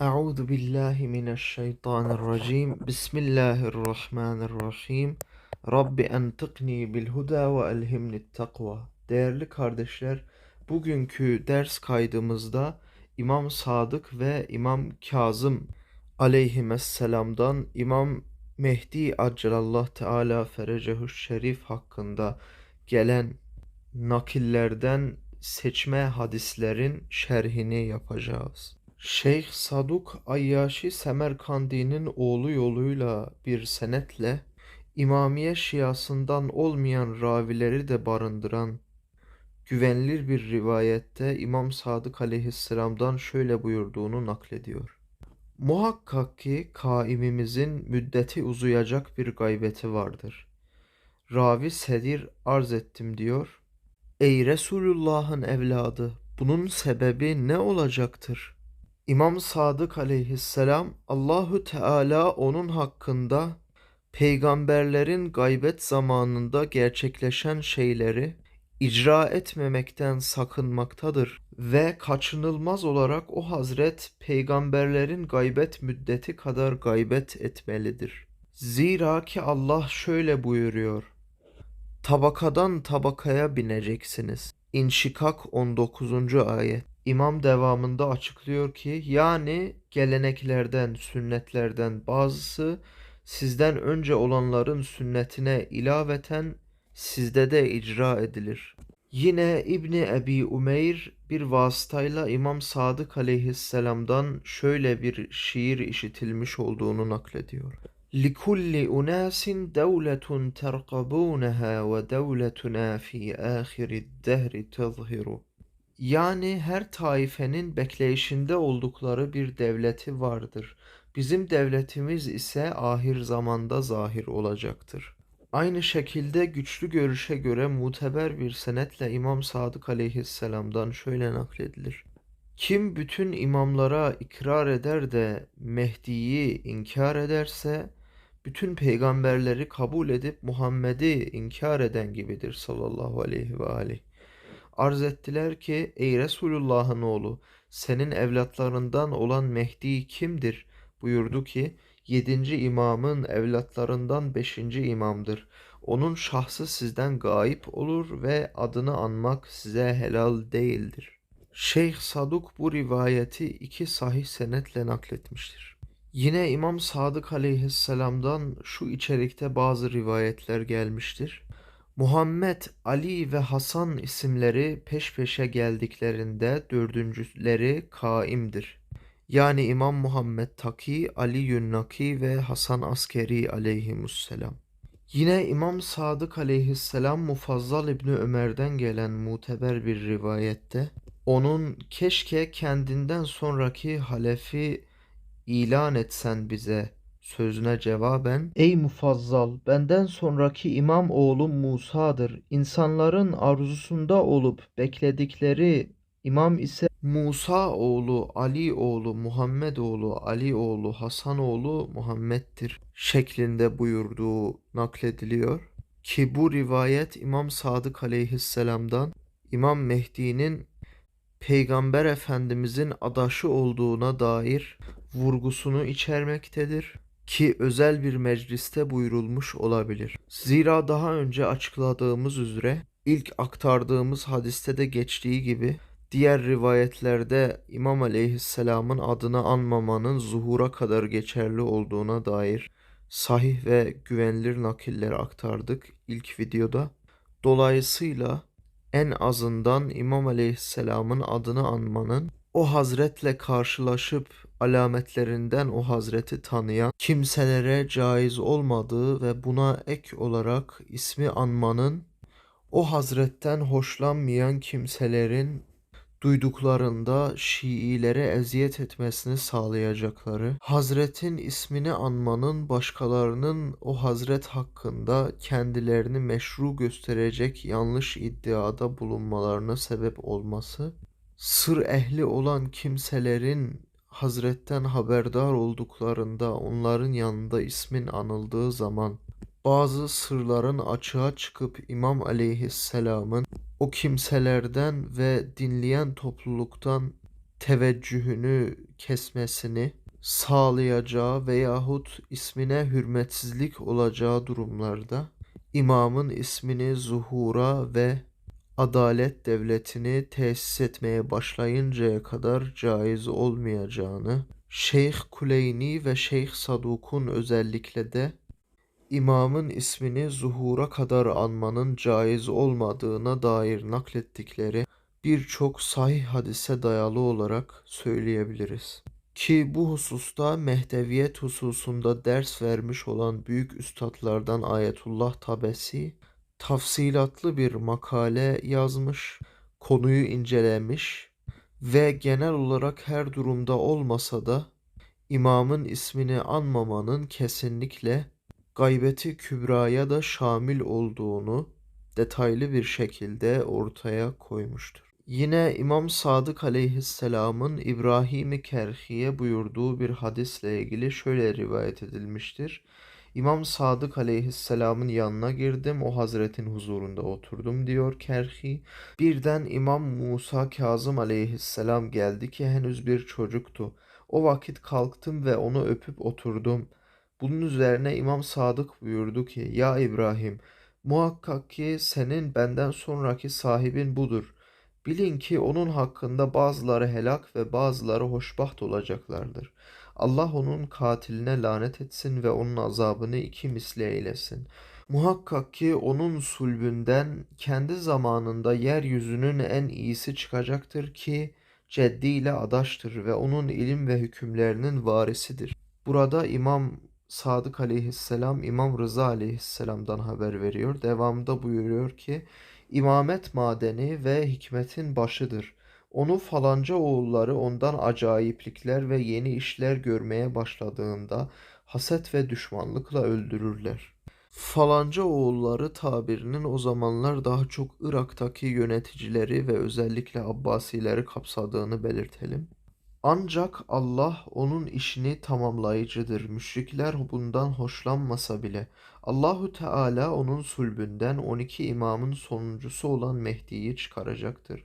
Euzu billahi mineşşeytanirracim. Bismillahirrahmanirrahim. Rabbi entıkni bil huda ve elhimnit takva. Değerli kardeşler, bugünkü ders kaydımızda İmam Sadık ve İmam Kazım aleyhisselam'dan İmam Mehdi Accelallah Teala Ferecehuş Şerif hakkında gelen nakillerden seçme hadislerin şerhini yapacağız. Şeyh Saduk Ayyaşi Semerkandi'nin oğlu yoluyla bir senetle İmamiye Şiasından olmayan ravileri de barındıran güvenilir bir rivayette İmam Sadık Aleyhisselam'dan şöyle buyurduğunu naklediyor. Muhakkak ki kaimimizin müddeti uzayacak bir gaybeti vardır. Ravi Sedir arz ettim diyor. Ey Resulullah'ın evladı bunun sebebi ne olacaktır? İmam Sadık aleyhisselam Allahu Teala onun hakkında peygamberlerin gaybet zamanında gerçekleşen şeyleri icra etmemekten sakınmaktadır ve kaçınılmaz olarak o hazret peygamberlerin gaybet müddeti kadar gaybet etmelidir. Zira ki Allah şöyle buyuruyor. Tabakadan tabakaya bineceksiniz. İnşikak 19. ayet. İmam devamında açıklıyor ki yani geleneklerden, sünnetlerden bazısı sizden önce olanların sünnetine ilaveten sizde de icra edilir. Yine İbni Ebi Umeyr bir vasıtayla İmam Sadık aleyhisselamdan şöyle bir şiir işitilmiş olduğunu naklediyor. لكل أناس دولة ترقبونها ودولتنا في آخر الدهر تظهر yani her taifenin bekleyişinde oldukları bir devleti vardır. Bizim devletimiz ise ahir zamanda zahir olacaktır. Aynı şekilde güçlü görüşe göre muteber bir senetle İmam Sadık aleyhisselamdan şöyle nakledilir. Kim bütün imamlara ikrar eder de Mehdi'yi inkar ederse, bütün peygamberleri kabul edip Muhammed'i inkar eden gibidir sallallahu aleyhi ve aleyh. Arz ettiler ki ey Resulullah'ın oğlu senin evlatlarından olan Mehdi kimdir? Buyurdu ki yedinci imamın evlatlarından beşinci imamdır. Onun şahsı sizden gayip olur ve adını anmak size helal değildir. Şeyh Saduk bu rivayeti iki sahih senetle nakletmiştir. Yine İmam Sadık aleyhisselamdan şu içerikte bazı rivayetler gelmiştir. Muhammed, Ali ve Hasan isimleri peş peşe geldiklerinde dördüncüleri kaimdir. Yani İmam Muhammed Taki, Ali Yünnaki ve Hasan Askeri aleyhimusselam. Yine İmam Sadık aleyhisselam Mufazzal İbni Ömer'den gelen muteber bir rivayette onun keşke kendinden sonraki halefi ilan etsen bize sözüne cevaben Ey Mufazzal benden sonraki imam oğlum Musa'dır. İnsanların arzusunda olup bekledikleri imam ise Musa oğlu Ali oğlu Muhammed oğlu Ali oğlu Hasan oğlu Muhammed'dir şeklinde buyurduğu naklediliyor. Ki bu rivayet İmam Sadık aleyhisselamdan İmam Mehdi'nin Peygamber Efendimizin adaşı olduğuna dair vurgusunu içermektedir ki özel bir mecliste buyurulmuş olabilir. Zira daha önce açıkladığımız üzere ilk aktardığımız hadiste de geçtiği gibi diğer rivayetlerde İmam Aleyhisselam'ın adını anmamanın zuhura kadar geçerli olduğuna dair sahih ve güvenilir nakilleri aktardık ilk videoda. Dolayısıyla en azından İmam Aleyhisselam'ın adını anmanın o hazretle karşılaşıp alametlerinden o hazreti tanıyan kimselere caiz olmadığı ve buna ek olarak ismi anmanın o hazretten hoşlanmayan kimselerin duyduklarında Şiilere eziyet etmesini sağlayacakları, Hazretin ismini anmanın başkalarının o Hazret hakkında kendilerini meşru gösterecek yanlış iddiada bulunmalarına sebep olması, sır ehli olan kimselerin Hazretten haberdar olduklarında onların yanında ismin anıldığı zaman bazı sırların açığa çıkıp İmam aleyhisselamın o kimselerden ve dinleyen topluluktan teveccühünü kesmesini sağlayacağı veyahut ismine hürmetsizlik olacağı durumlarda imamın ismini zuhura ve adalet devletini tesis etmeye başlayıncaya kadar caiz olmayacağını, Şeyh Kuleyni ve Şeyh Saduk'un özellikle de imamın ismini zuhura kadar anmanın caiz olmadığına dair naklettikleri birçok sahih hadise dayalı olarak söyleyebiliriz. Ki bu hususta mehdeviyet hususunda ders vermiş olan büyük üstadlardan Ayetullah Tabesi tafsilatlı bir makale yazmış, konuyu incelemiş ve genel olarak her durumda olmasa da imamın ismini anmamanın kesinlikle gaybeti kübraya da şamil olduğunu detaylı bir şekilde ortaya koymuştur. Yine İmam Sadık aleyhisselamın İbrahim-i Kerhi'ye buyurduğu bir hadisle ilgili şöyle rivayet edilmiştir. İmam Sadık aleyhisselamın yanına girdim, o hazretin huzurunda oturdum diyor Kerhi. Birden İmam Musa Kazım aleyhisselam geldi ki henüz bir çocuktu. O vakit kalktım ve onu öpüp oturdum. Bunun üzerine İmam Sadık buyurdu ki, Ya İbrahim, muhakkak ki senin benden sonraki sahibin budur. Bilin ki onun hakkında bazıları helak ve bazıları hoşbaht olacaklardır. Allah onun katiline lanet etsin ve onun azabını iki misli eylesin. Muhakkak ki onun sulbünden kendi zamanında yeryüzünün en iyisi çıkacaktır ki ceddiyle adaştır ve onun ilim ve hükümlerinin varisidir. Burada İmam Sadık aleyhisselam İmam Rıza aleyhisselamdan haber veriyor. Devamında buyuruyor ki İmamet madeni ve hikmetin başıdır. Onu falanca oğulları ondan acayiplikler ve yeni işler görmeye başladığında haset ve düşmanlıkla öldürürler. Falanca oğulları tabirinin o zamanlar daha çok Irak'taki yöneticileri ve özellikle Abbasileri kapsadığını belirtelim. Ancak Allah onun işini tamamlayıcıdır. Müşrikler bundan hoşlanmasa bile Allahu Teala onun sulbünden 12 imamın sonuncusu olan Mehdi'yi çıkaracaktır.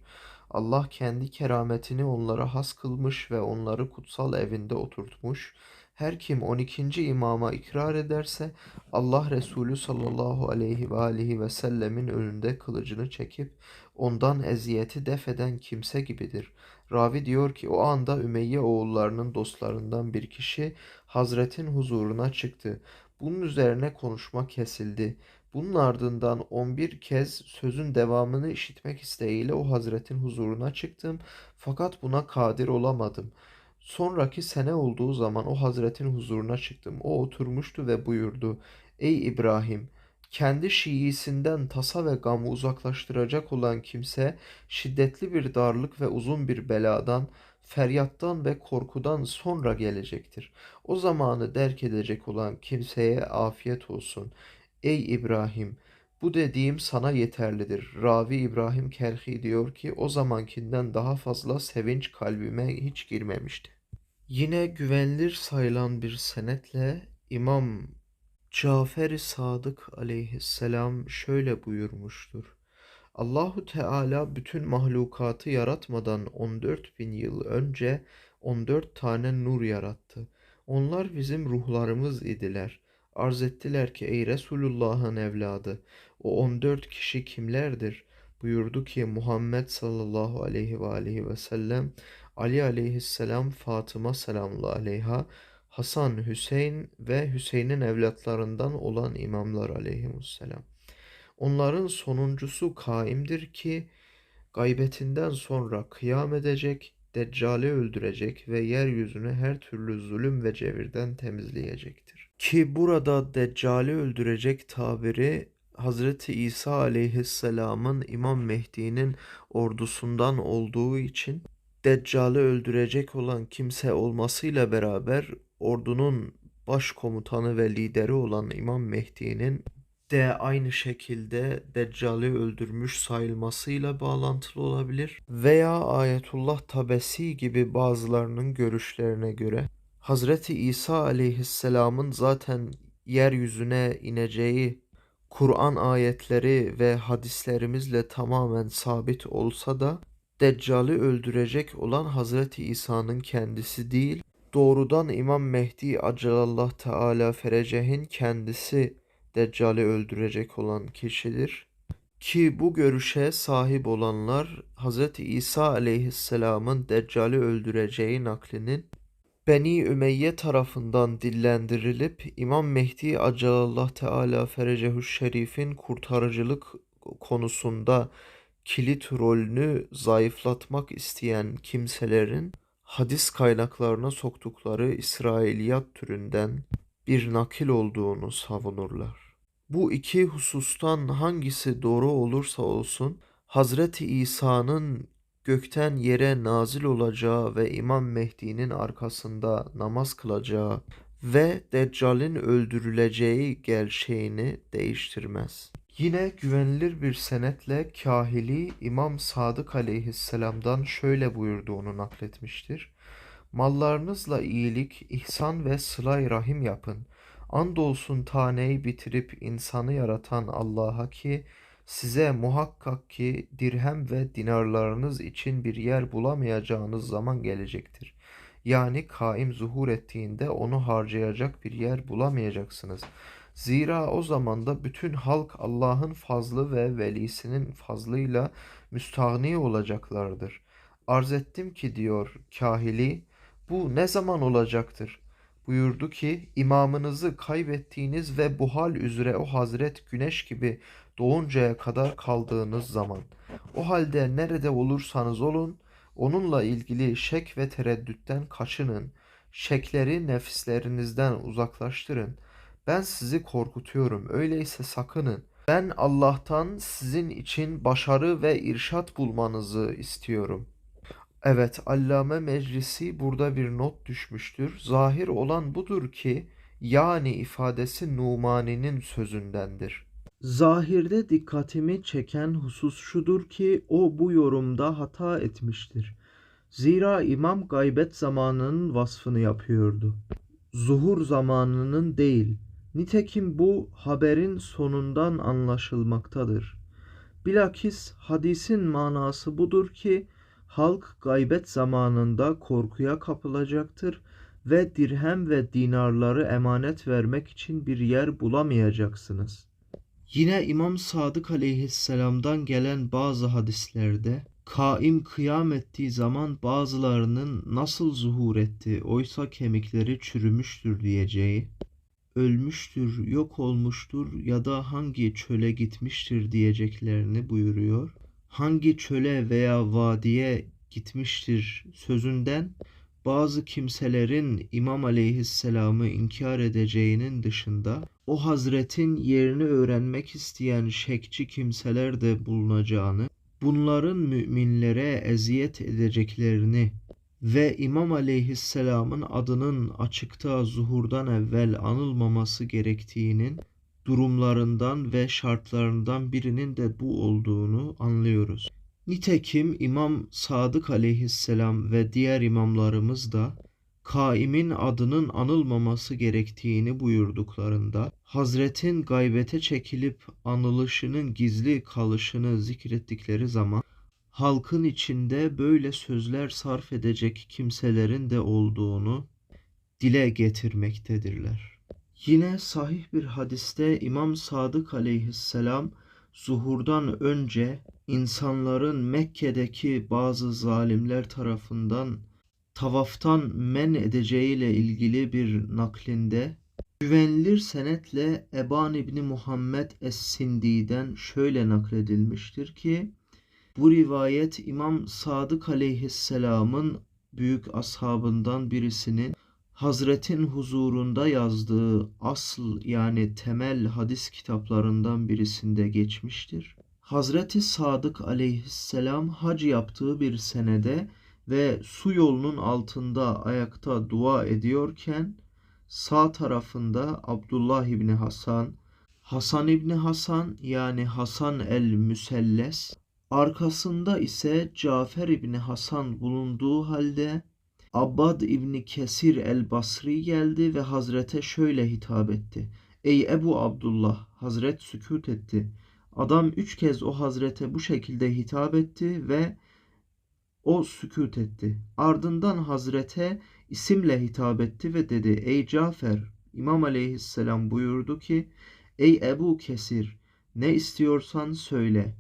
Allah kendi kerametini onlara has kılmış ve onları kutsal evinde oturtmuş. Her kim 12. imama ikrar ederse Allah Resulü sallallahu aleyhi ve aleyhi ve sellemin önünde kılıcını çekip ondan eziyeti defeden kimse gibidir. Ravi diyor ki o anda Ümeyye oğullarının dostlarından bir kişi Hazretin huzuruna çıktı. Bunun üzerine konuşma kesildi. Bunun ardından 11 kez sözün devamını işitmek isteğiyle o Hazretin huzuruna çıktım fakat buna kadir olamadım. Sonraki sene olduğu zaman o Hazretin huzuruna çıktım. O oturmuştu ve buyurdu. Ey İbrahim! Kendi şiisinden tasa ve gamı uzaklaştıracak olan kimse şiddetli bir darlık ve uzun bir beladan, feryattan ve korkudan sonra gelecektir. O zamanı derk edecek olan kimseye afiyet olsun. Ey İbrahim! Bu dediğim sana yeterlidir. Ravi İbrahim Kerhi diyor ki o zamankinden daha fazla sevinç kalbime hiç girmemişti. Yine güvenilir sayılan bir senetle İmam Cafer-i Sadık aleyhisselam şöyle buyurmuştur. Allahu Teala bütün mahlukatı yaratmadan 14 bin yıl önce 14 tane nur yarattı. Onlar bizim ruhlarımız idiler. Arz ettiler ki ey Resulullah'ın evladı o 14 kişi kimlerdir? Buyurdu ki Muhammed sallallahu aleyhi ve aleyhi ve sellem Ali aleyhisselam Fatıma selamullahi aleyha Hasan, Hüseyin ve Hüseyin'in evlatlarından olan imamlar aleyhisselam. Onların sonuncusu kaimdir ki gaybetinden sonra kıyam edecek, Deccal'i öldürecek ve yeryüzünü her türlü zulüm ve cevirden temizleyecektir. Ki burada Deccal'i öldürecek tabiri Hazreti İsa aleyhisselamın İmam Mehdi'nin ordusundan olduğu için Deccal'i öldürecek olan kimse olmasıyla beraber ordunun başkomutanı ve lideri olan İmam Mehdi'nin de aynı şekilde Deccal'i öldürmüş sayılmasıyla bağlantılı olabilir veya Ayetullah Tabesi gibi bazılarının görüşlerine göre Hazreti İsa aleyhisselamın zaten yeryüzüne ineceği Kur'an ayetleri ve hadislerimizle tamamen sabit olsa da Deccal'i öldürecek olan Hazreti İsa'nın kendisi değil, doğrudan İmam Mehdi Acelallah Teala Ferecehin kendisi Deccal'i öldürecek olan kişidir. Ki bu görüşe sahip olanlar Hz. İsa aleyhisselamın Deccal'i öldüreceği naklinin Beni Ümeyye tarafından dillendirilip İmam Mehdi Acelallah Teala Ferecehu Şerif'in kurtarıcılık konusunda kilit rolünü zayıflatmak isteyen kimselerin hadis kaynaklarına soktukları İsrailiyat türünden bir nakil olduğunu savunurlar. Bu iki husustan hangisi doğru olursa olsun Hazreti İsa'nın gökten yere nazil olacağı ve İmam Mehdi'nin arkasında namaz kılacağı ve Deccal'in öldürüleceği gerçeğini değiştirmez. Yine güvenilir bir senetle Kahili İmam Sadık aleyhisselamdan şöyle buyurduğunu nakletmiştir. Mallarınızla iyilik, ihsan ve sılay rahim yapın. Andolsun taneyi bitirip insanı yaratan Allah'a ki size muhakkak ki dirhem ve dinarlarınız için bir yer bulamayacağınız zaman gelecektir. Yani kaim zuhur ettiğinde onu harcayacak bir yer bulamayacaksınız. Zira o zamanda bütün halk Allah'ın fazlı ve velisinin fazlıyla müstahni olacaklardır. Arz ettim ki diyor kahili, bu ne zaman olacaktır? Buyurdu ki imamınızı kaybettiğiniz ve bu hal üzere o hazret güneş gibi doğuncaya kadar kaldığınız zaman. O halde nerede olursanız olun onunla ilgili şek ve tereddütten kaçının. Şekleri nefislerinizden uzaklaştırın. Ben sizi korkutuyorum. Öyleyse sakının. Ben Allah'tan sizin için başarı ve irşat bulmanızı istiyorum.'' Evet, Allame Meclisi burada bir not düşmüştür. Zahir olan budur ki, yani ifadesi Numani'nin sözündendir. Zahirde dikkatimi çeken husus şudur ki, o bu yorumda hata etmiştir. Zira İmam gaybet zamanının vasfını yapıyordu. Zuhur zamanının değil. Nitekim bu haberin sonundan anlaşılmaktadır. Bilakis hadisin manası budur ki, Halk gaybet zamanında korkuya kapılacaktır ve dirhem ve dinarları emanet vermek için bir yer bulamayacaksınız. Yine İmam Sadık aleyhisselamdan gelen bazı hadislerde kaim kıyam ettiği zaman bazılarının nasıl zuhur etti oysa kemikleri çürümüştür diyeceği, ölmüştür, yok olmuştur ya da hangi çöle gitmiştir diyeceklerini buyuruyor. Hangi çöle veya vadiye gitmiştir sözünden bazı kimselerin İmam Aleyhisselam'ı inkar edeceğinin dışında o hazretin yerini öğrenmek isteyen şekçi kimseler de bulunacağını, bunların müminlere eziyet edeceklerini ve İmam Aleyhisselam'ın adının açıkta zuhurdan evvel anılmaması gerektiğinin durumlarından ve şartlarından birinin de bu olduğunu anlıyoruz. Nitekim İmam Sadık aleyhisselam ve diğer imamlarımız da kaimin adının anılmaması gerektiğini buyurduklarında Hazretin gaybete çekilip anılışının gizli kalışını zikrettikleri zaman halkın içinde böyle sözler sarf edecek kimselerin de olduğunu dile getirmektedirler. Yine sahih bir hadiste İmam Sadık aleyhisselam zuhurdan önce insanların Mekke'deki bazı zalimler tarafından tavaftan men edeceğiyle ilgili bir naklinde güvenilir senetle Eban İbni Muhammed Es-Sindi'den şöyle nakledilmiştir ki bu rivayet İmam Sadık aleyhisselamın büyük ashabından birisinin Hazretin huzurunda yazdığı asıl yani temel hadis kitaplarından birisinde geçmiştir. Hazreti Sadık aleyhisselam hac yaptığı bir senede ve su yolunun altında ayakta dua ediyorken sağ tarafında Abdullah İbni Hasan, Hasan İbni Hasan yani Hasan el-Müselles, arkasında ise Cafer İbni Hasan bulunduğu halde Abbad İbni Kesir el-Basri geldi ve Hazret'e şöyle hitap etti. Ey Ebu Abdullah, Hazret sükut etti. Adam üç kez o Hazret'e bu şekilde hitap etti ve O sükût etti. Ardından Hazret'e isimle hitap etti ve dedi: Ey Cafer, İmam aleyhisselam buyurdu ki: Ey Ebu Kesir, ne istiyorsan söyle.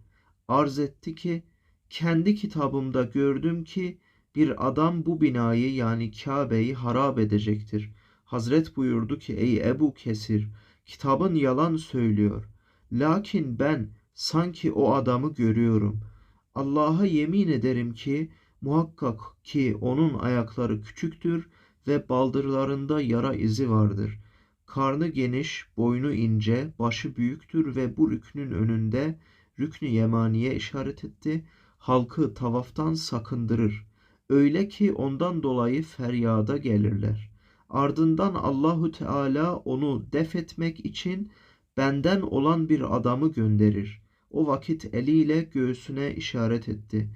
Arz etti ki: Kendi kitabımda gördüm ki bir adam bu binayı yani Kabe'yi harap edecektir. Hazret buyurdu ki: Ey Ebu Kesir, kitabın yalan söylüyor. Lakin ben sanki o adamı görüyorum. Allah'a yemin ederim ki muhakkak ki onun ayakları küçüktür ve baldırlarında yara izi vardır. Karnı geniş, boynu ince, başı büyüktür ve bu rüknün önünde rüknü yemaniye işaret etti. Halkı tavaftan sakındırır. Öyle ki ondan dolayı feryada gelirler. Ardından Allahu Teala onu def etmek için benden olan bir adamı gönderir. O vakit eliyle göğsüne işaret etti.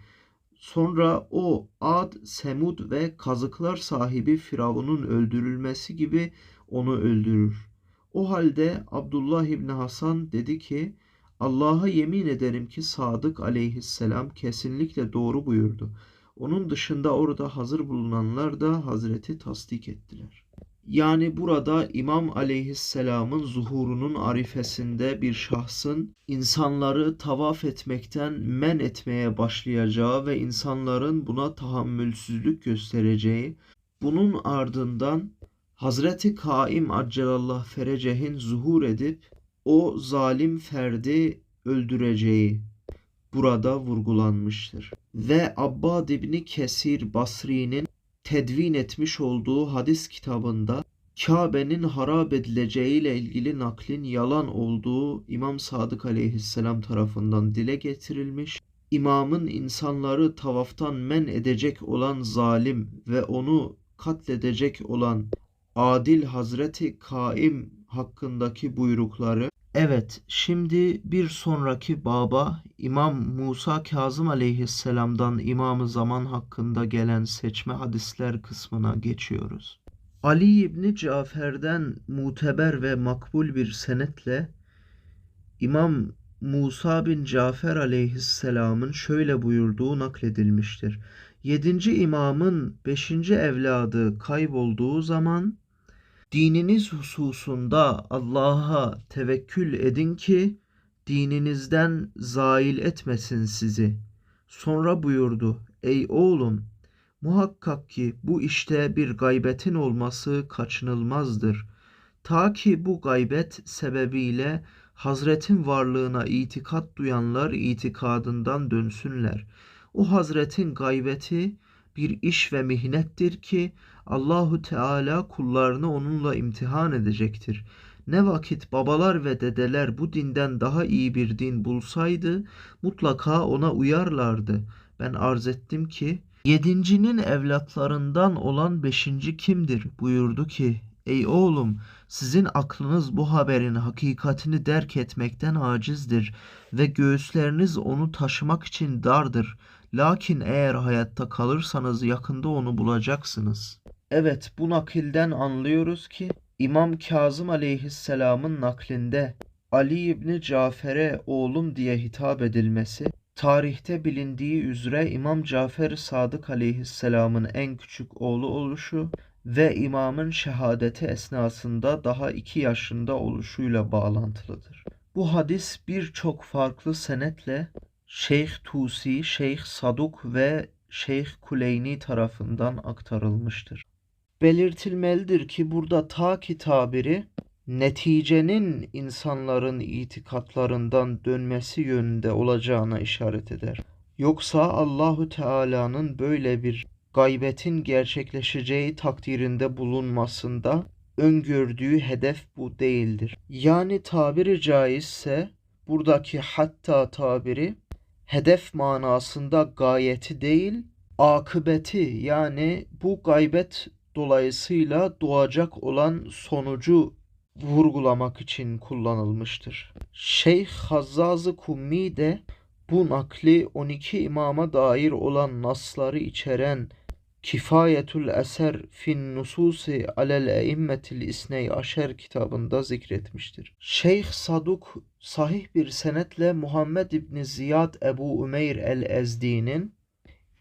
Sonra o Ad, Semud ve kazıklar sahibi Firavun'un öldürülmesi gibi onu öldürür. O halde Abdullah İbni Hasan dedi ki Allah'a yemin ederim ki Sadık aleyhisselam kesinlikle doğru buyurdu. Onun dışında orada hazır bulunanlar da Hazreti tasdik ettiler. Yani burada İmam aleyhisselamın zuhurunun arifesinde bir şahsın insanları tavaf etmekten men etmeye başlayacağı ve insanların buna tahammülsüzlük göstereceği, bunun ardından Hazreti Kaim Accelallah Ferecehin zuhur edip o zalim ferdi öldüreceği burada vurgulanmıştır. Ve Abbad İbni Kesir Basri'nin tedvin etmiş olduğu hadis kitabında Kabe'nin harap edileceği ile ilgili naklin yalan olduğu İmam Sadık aleyhisselam tarafından dile getirilmiş. İmamın insanları tavaftan men edecek olan zalim ve onu katledecek olan adil Hazreti Kaim hakkındaki buyrukları Evet, şimdi bir sonraki baba İmam Musa Kazım aleyhisselamdan İmam-ı Zaman hakkında gelen seçme hadisler kısmına geçiyoruz. Ali İbni Cafer'den muteber ve makbul bir senetle İmam Musa bin Cafer aleyhisselamın şöyle buyurduğu nakledilmiştir. Yedinci imamın beşinci evladı kaybolduğu zaman Dininiz hususunda Allah'a tevekkül edin ki dininizden zail etmesin sizi. Sonra buyurdu: Ey oğlum, muhakkak ki bu işte bir gaybetin olması kaçınılmazdır. Ta ki bu gaybet sebebiyle Hazretin varlığına itikat duyanlar itikadından dönsünler. O Hazretin gaybeti bir iş ve mihnettir ki Allahu Teala kullarını onunla imtihan edecektir. Ne vakit babalar ve dedeler bu dinden daha iyi bir din bulsaydı mutlaka ona uyarlardı. Ben arz ettim ki yedincinin evlatlarından olan beşinci kimdir buyurdu ki Ey oğlum sizin aklınız bu haberin hakikatini derk etmekten acizdir ve göğüsleriniz onu taşımak için dardır. Lakin eğer hayatta kalırsanız yakında onu bulacaksınız. Evet bu nakilden anlıyoruz ki İmam Kazım aleyhisselamın naklinde Ali İbni Cafer'e oğlum diye hitap edilmesi tarihte bilindiği üzere İmam Cafer Sadık aleyhisselamın en küçük oğlu oluşu ve imamın şehadeti esnasında daha iki yaşında oluşuyla bağlantılıdır. Bu hadis birçok farklı senetle Şeyh Tusi, Şeyh Saduk ve Şeyh Kuleyni tarafından aktarılmıştır. Belirtilmelidir ki burada ta ki tabiri neticenin insanların itikatlarından dönmesi yönünde olacağına işaret eder. Yoksa Allahu Teala'nın böyle bir gaybetin gerçekleşeceği takdirinde bulunmasında öngördüğü hedef bu değildir. Yani tabiri caizse buradaki hatta tabiri hedef manasında gayeti değil, akıbeti yani bu gaybet dolayısıyla doğacak olan sonucu vurgulamak için kullanılmıştır. Şeyh Hazzaz-ı Kummi de bu nakli 12 imama dair olan nasları içeren Kifayetül Eser fin Nususi alel eimmetil isney aşer kitabında zikretmiştir. Şeyh Saduk sahih bir senetle Muhammed İbni Ziyad Ebu Umeyr el-Ezdi'nin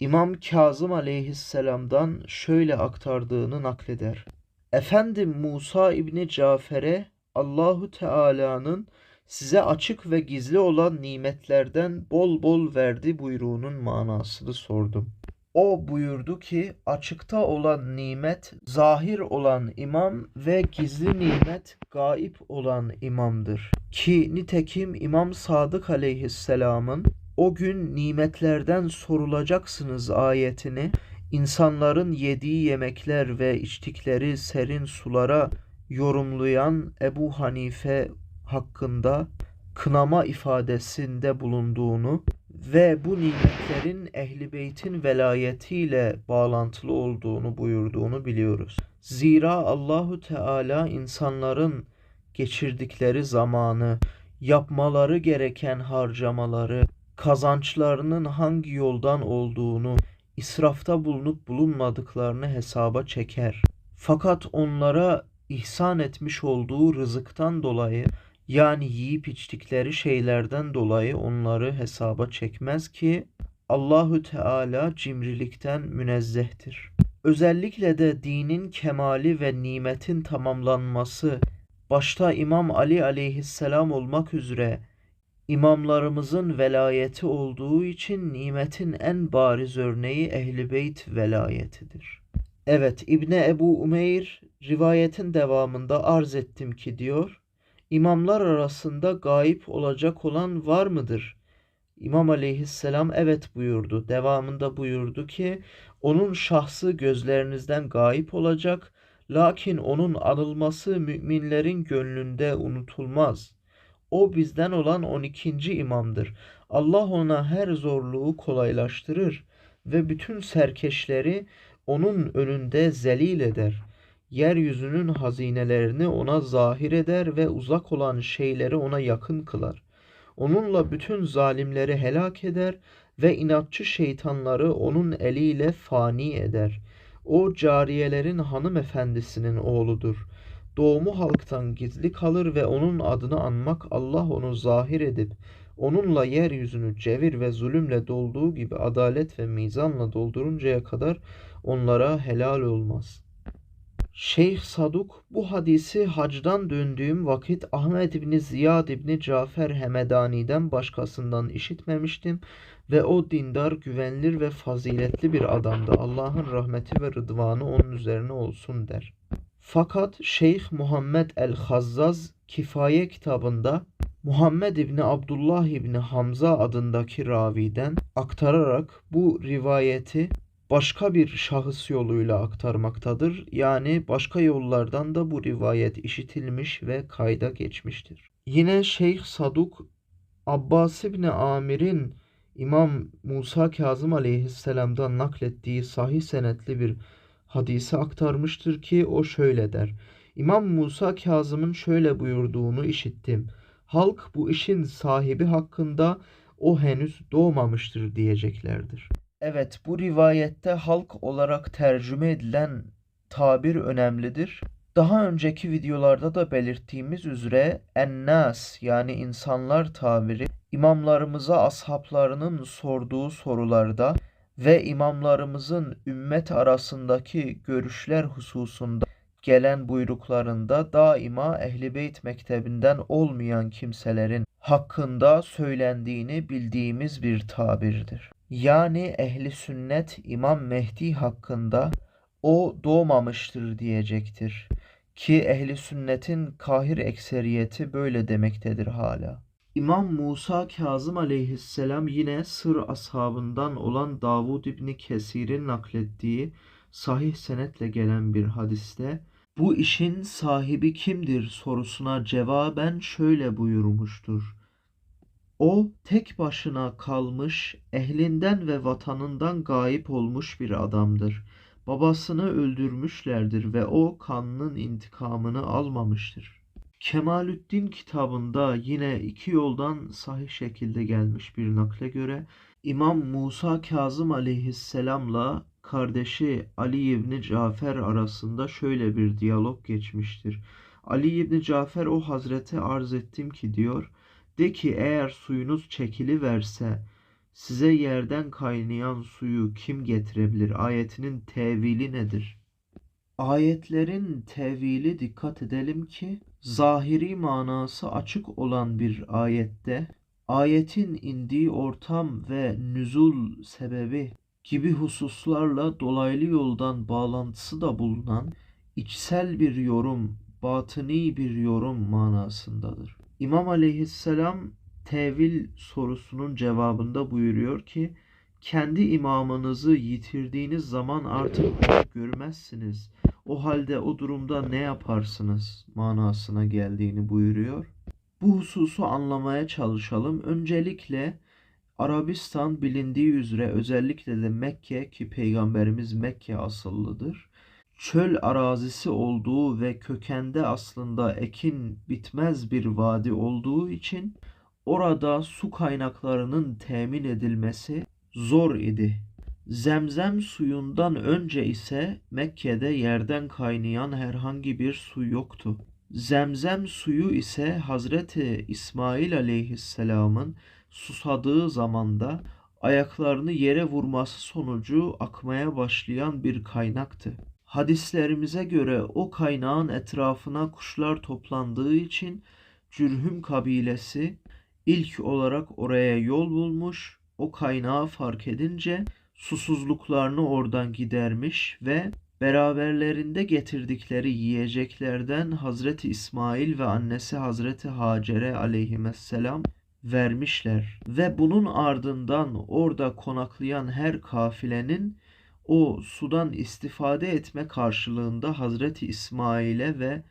İmam Kazım aleyhisselamdan şöyle aktardığını nakleder. Efendim Musa İbni Cafer'e Allahu Teala'nın size açık ve gizli olan nimetlerden bol bol verdi buyruğunun manasını sordum. O buyurdu ki açıkta olan nimet zahir olan imam ve gizli nimet gaip olan imamdır. Ki nitekim İmam Sadık aleyhisselamın o gün nimetlerden sorulacaksınız ayetini insanların yediği yemekler ve içtikleri serin sulara yorumlayan Ebu Hanife hakkında kınama ifadesinde bulunduğunu ve bu nimetlerin Ehli Beyt'in velayetiyle bağlantılı olduğunu buyurduğunu biliyoruz. Zira Allahu Teala insanların geçirdikleri zamanı, yapmaları gereken harcamaları, kazançlarının hangi yoldan olduğunu, israfta bulunup bulunmadıklarını hesaba çeker. Fakat onlara ihsan etmiş olduğu rızıktan dolayı yani yiyip içtikleri şeylerden dolayı onları hesaba çekmez ki Allahü Teala cimrilikten münezzehtir. Özellikle de dinin kemali ve nimetin tamamlanması başta İmam Ali aleyhisselam olmak üzere imamlarımızın velayeti olduğu için nimetin en bariz örneği Ehl-i Beyt velayetidir. Evet İbne Ebu Umeyr rivayetin devamında arz ettim ki diyor İmamlar arasında gayip olacak olan var mıdır? İmam aleyhisselam evet buyurdu. Devamında buyurdu ki onun şahsı gözlerinizden gayip olacak lakin onun anılması müminlerin gönlünde unutulmaz. O bizden olan 12. imamdır. Allah ona her zorluğu kolaylaştırır ve bütün serkeşleri onun önünde zelil eder.'' yeryüzünün hazinelerini ona zahir eder ve uzak olan şeyleri ona yakın kılar. Onunla bütün zalimleri helak eder ve inatçı şeytanları onun eliyle fani eder. O cariyelerin hanımefendisinin oğludur. Doğumu halktan gizli kalır ve onun adını anmak Allah onu zahir edip onunla yeryüzünü cevir ve zulümle dolduğu gibi adalet ve mizanla dolduruncaya kadar onlara helal olmaz.'' Şeyh Saduk bu hadisi hacdan döndüğüm vakit Ahmet İbni Ziyad İbni Cafer Hemedani'den başkasından işitmemiştim ve o dindar, güvenilir ve faziletli bir adamdı. Allah'ın rahmeti ve rıdvanı onun üzerine olsun der. Fakat Şeyh Muhammed el-Hazzaz Kifaye kitabında Muhammed İbni Abdullah İbni Hamza adındaki raviden aktararak bu rivayeti başka bir şahıs yoluyla aktarmaktadır. Yani başka yollardan da bu rivayet işitilmiş ve kayda geçmiştir. Yine Şeyh Saduk Abbas İbni Amir'in İmam Musa Kazım aleyhisselamdan naklettiği sahih senetli bir hadisi aktarmıştır ki o şöyle der. İmam Musa Kazım'ın şöyle buyurduğunu işittim. Halk bu işin sahibi hakkında o henüz doğmamıştır diyeceklerdir. Evet, bu rivayette halk olarak tercüme edilen tabir önemlidir. Daha önceki videolarda da belirttiğimiz üzere ennas yani insanlar tabiri imamlarımıza ashablarının sorduğu sorularda ve imamlarımızın ümmet arasındaki görüşler hususunda gelen buyruklarında daima Ehli Beyt mektebinden olmayan kimselerin hakkında söylendiğini bildiğimiz bir tabirdir. Yani ehli sünnet İmam Mehdi hakkında o doğmamıştır diyecektir. Ki ehli sünnetin kahir ekseriyeti böyle demektedir hala. İmam Musa Kazım aleyhisselam yine Sır ashabından olan Davud İbni Kesir'in naklettiği sahih senetle gelen bir hadiste bu işin sahibi kimdir sorusuna cevaben şöyle buyurmuştur. O tek başına kalmış, ehlinden ve vatanından gayip olmuş bir adamdır. Babasını öldürmüşlerdir ve o kanının intikamını almamıştır. Kemalüddin kitabında yine iki yoldan sahih şekilde gelmiş bir nakle göre İmam Musa Kazım aleyhisselamla kardeşi Ali İbni Cafer arasında şöyle bir diyalog geçmiştir. Ali İbni Cafer o hazrete arz ettim ki diyor de ki eğer suyunuz çekili verse Size yerden kaynayan suyu kim getirebilir? Ayetinin tevili nedir? Ayetlerin tevili dikkat edelim ki zahiri manası açık olan bir ayette ayetin indiği ortam ve nüzul sebebi gibi hususlarla dolaylı yoldan bağlantısı da bulunan içsel bir yorum, batıni bir yorum manasındadır. İmam aleyhisselam tevil sorusunun cevabında buyuruyor ki kendi imamınızı yitirdiğiniz zaman artık görmezsiniz. O halde o durumda ne yaparsınız manasına geldiğini buyuruyor. Bu hususu anlamaya çalışalım. Öncelikle Arabistan bilindiği üzere özellikle de Mekke ki peygamberimiz Mekke asıllıdır. Çöl arazisi olduğu ve kökende aslında ekin bitmez bir vadi olduğu için orada su kaynaklarının temin edilmesi zor idi. Zemzem suyundan önce ise Mekke'de yerden kaynayan herhangi bir su yoktu. Zemzem suyu ise Hazreti İsmail aleyhisselamın susadığı zamanda ayaklarını yere vurması sonucu akmaya başlayan bir kaynaktı. Hadislerimize göre o kaynağın etrafına kuşlar toplandığı için Cürhüm kabilesi ilk olarak oraya yol bulmuş, o kaynağı fark edince susuzluklarını oradan gidermiş ve beraberlerinde getirdikleri yiyeceklerden Hazreti İsmail ve annesi Hazreti Hacer'e aleyhisselam vermişler. Ve bunun ardından orada konaklayan her kafilenin o sudan istifade etme karşılığında Hazreti İsmail'e ve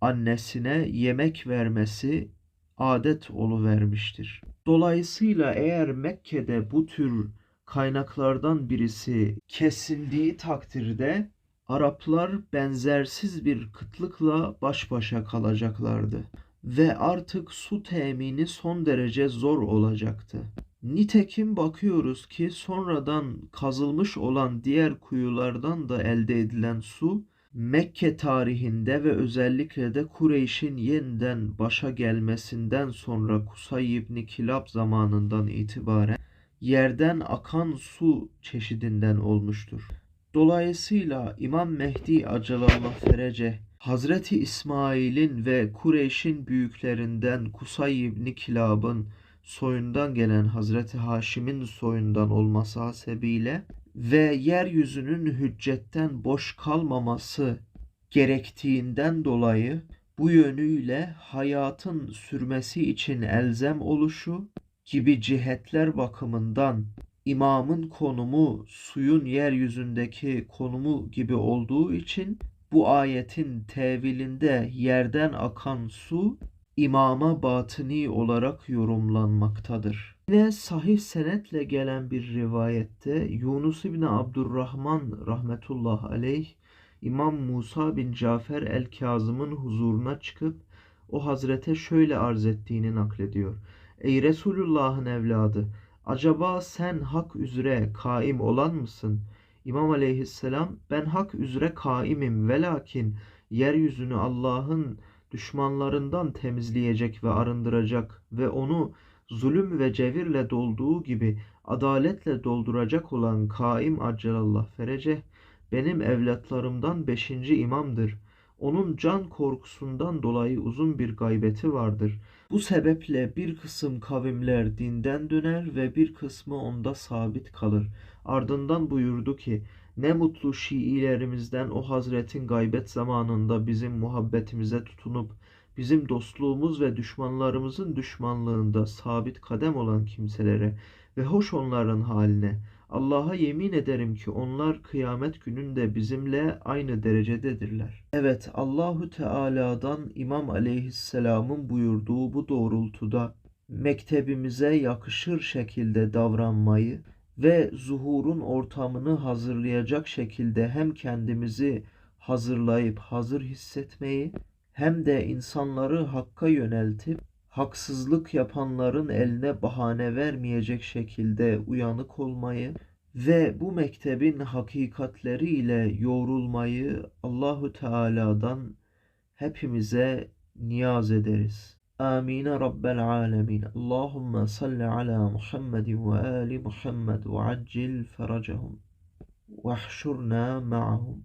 annesine yemek vermesi adet vermiştir. Dolayısıyla eğer Mekke'de bu tür kaynaklardan birisi kesildiği takdirde Araplar benzersiz bir kıtlıkla baş başa kalacaklardı ve artık su temini son derece zor olacaktı. Nitekim bakıyoruz ki sonradan kazılmış olan diğer kuyulardan da elde edilen su Mekke tarihinde ve özellikle de Kureyş'in yeniden başa gelmesinden sonra Kusay İbni Kilab zamanından itibaren yerden akan su çeşidinden olmuştur. Dolayısıyla İmam Mehdi Acelallah Ferece Hazreti İsmail'in ve Kureyş'in büyüklerinden Kusay İbni Kilab'ın soyundan gelen Hazreti Haşim'in soyundan olması hasebiyle ve yeryüzünün hüccetten boş kalmaması gerektiğinden dolayı bu yönüyle hayatın sürmesi için elzem oluşu gibi cihetler bakımından imamın konumu suyun yeryüzündeki konumu gibi olduğu için bu ayetin tevilinde yerden akan su imama batıni olarak yorumlanmaktadır. Yine sahih senetle gelen bir rivayette Yunus bin Abdurrahman rahmetullah aleyh İmam Musa bin Cafer el-Kazım'ın huzuruna çıkıp o hazrete şöyle arz ettiğini naklediyor. Ey Resulullah'ın evladı acaba sen hak üzere kaim olan mısın? İmam aleyhisselam ben hak üzere kaimim velakin yeryüzünü Allah'ın düşmanlarından temizleyecek ve arındıracak ve onu zulüm ve cevirle dolduğu gibi adaletle dolduracak olan Kaim Accelallah Ferece benim evlatlarımdan beşinci imamdır. Onun can korkusundan dolayı uzun bir gaybeti vardır. Bu sebeple bir kısım kavimler dinden döner ve bir kısmı onda sabit kalır. Ardından buyurdu ki ne mutlu Şiilerimizden o Hazretin gaybet zamanında bizim muhabbetimize tutunup bizim dostluğumuz ve düşmanlarımızın düşmanlığında sabit kadem olan kimselere ve hoş onların haline. Allah'a yemin ederim ki onlar kıyamet gününde bizimle aynı derecededirler. Evet Allahu Teala'dan İmam Aleyhisselam'ın buyurduğu bu doğrultuda mektebimize yakışır şekilde davranmayı ve zuhurun ortamını hazırlayacak şekilde hem kendimizi hazırlayıp hazır hissetmeyi hem de insanları hakka yöneltip haksızlık yapanların eline bahane vermeyecek şekilde uyanık olmayı ve bu mektebin hakikatleri ile yoğrulmayı Allahu Teala'dan hepimize niyaz ederiz. آمين رب العالمين. اللهم صل على محمد وآل محمد وعجل فرجهم واحشرنا معهم.